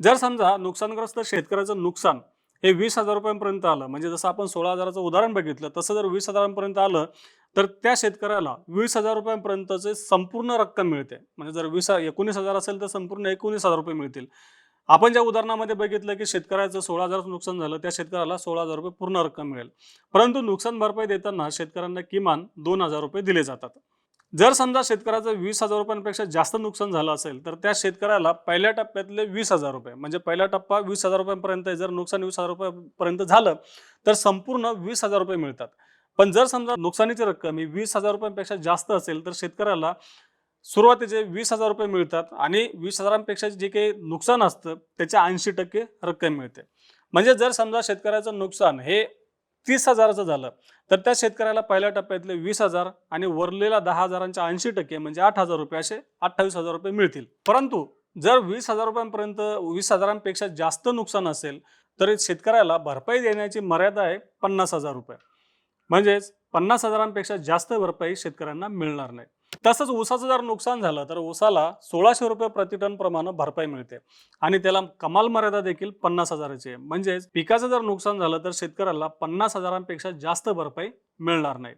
जर समजा नुकसानग्रस्त शेतकऱ्याचं नुकसान हे वीस हजार रुपयांपर्यंत आलं म्हणजे जसं आपण सोळा हजाराचं उदाहरण बघितलं तसं जर वीस हजारांपर्यंत आलं तर त्या शेतकऱ्याला वीस हजार रुपयांपर्यंतचे संपूर्ण रक्कम मिळते. म्हणजे जर वीस एकोणीस हजार असेल तर संपूर्ण एकोणीस हजार रुपये मिळतील. आपण ज्या उदाहरणामध्ये बघितलं की शेतकऱ्याचं सोळा हजाराचं नुकसान झालं त्या शेतकऱ्याला सोळा हजार रुपये पूर्ण रक्कम मिळेल. परंतु नुकसान भरपाई देताना शेतकऱ्यांना किमान दोन हजार रुपये दिले जातात. जर समजा शेतकऱ्याचं वीस हजार रुपयांपेक्षा जास्त नुकसान झालं असेल तर त्या शेतकऱ्याला पहिल्या टप्प्यातले वीस हजार रुपये म्हणजे पहिला टप्पा वीस हजार रुपयांपर्यंत आहे. जर नुकसान वीस हजार रुपयापर्यंत झालं तर संपूर्ण वीस हजार रुपये मिळतात पण जर समजा नुकसानीची रक्कम ही वीस हजार रुपयांपेक्षा जास्त असेल तर शेतकऱ्याला सुरुवातीचे वीस हजार रुपये मिळतात आणि वीस हजारांपेक्षा जे काही नुकसान असतं त्याच्या ऐंशी टक्के रक्कम मिळते म्हणजे जर समजा शेतकऱ्याचं नुकसान हे तीस हजाराचं झालं. तर त्या शेतकऱ्याला पहिल्या टप्प्यातले वीस हजार आणि वरलेला दहा हजारांच्या ऐंशी टक्के म्हणजे आठ हजार रुपये असे अठ्ठावीस हजार रुपये मिळतील. परंतु जर वीस हजार रुपयांपर्यंत वीस हजारांपेक्षा जास्त नुकसान असेल तर शेतकऱ्याला भरपाई देण्याची मर्यादा आहे पन्नास हजार रुपये. म्हणजेच पन्नास हजारांपेक्षा जास्त भरपाई शेतकऱ्यांना मिळणार नाही. तसंच ऊसाचं जर नुकसान झालं तर ऊसाला सोळाशे रुपये प्रति टन प्रमाणे भरपाई मिळते. आणि त्याला कमाल मर्यादा देखील पन्नास हजाराची आहे. म्हणजेच पिकाचं जर नुकसान झालं तर शेतकऱ्याला पन्नास हजारांपेक्षा जास्त भरपाई मिळणार नाही.